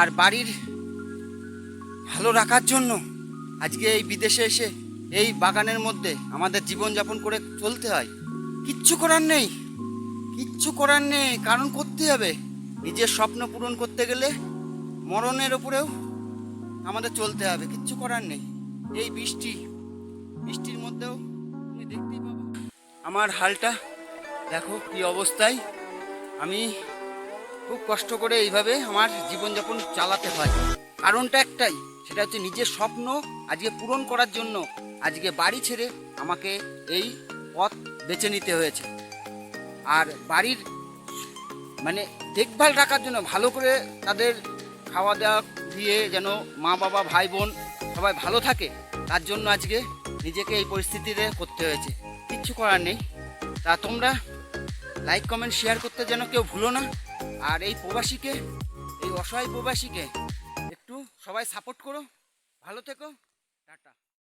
আর বাড়ির ভালো রাখার জন্য আজকে এই বিদেশে এসে এই বাগানের মধ্যে আমাদের জীবনযাপন করে চলতে হয়। কিচ্ছু করার নেই, কিচ্ছু করার নেই, কারণ করতে হবে। নিজের স্বপ্ন পূরণ করতে গেলে মরণের ওপরেও আমাদের চলতে হবে, কিচ্ছু করার নেই। এই বৃষ্টি, বৃষ্টির মধ্যেও তুমি দেখতেই পাবে। আমার হালটা দেখো কি অবস্থায়। আমি খুব কষ্ট করে এইভাবে আমার জীবনযাপন চালাতে হয়। কারণটা একটাই, সেটা হচ্ছে নিজের স্বপ্ন আজকে পূরণ করার জন্য আজকে বাড়ি ছেড়ে আমাকে এই পথ বেছে নিতে হয়েছে। আর বাড়ির মানে দেখভাল রাখার জন্য ভালো করে তাদের খাওয়া দাওয়া দিয়ে যেন মা বাবা, ভাই বোন সবাই ভালো থাকে, তার জন্য আজকে নিজেকে এই পরিস্থিতিতে করতে হয়েছে। কিচ্ছু করার নেই। তা তোমরা লাইক কমেন্ট শেয়ার করতে যেন কেউ ভুলো না। আর এই প্রবাসীকে এই অসহায় প্রবাসীকে একটু সবাই সাপোর্ট করো। ভালো থেকো। টাটা।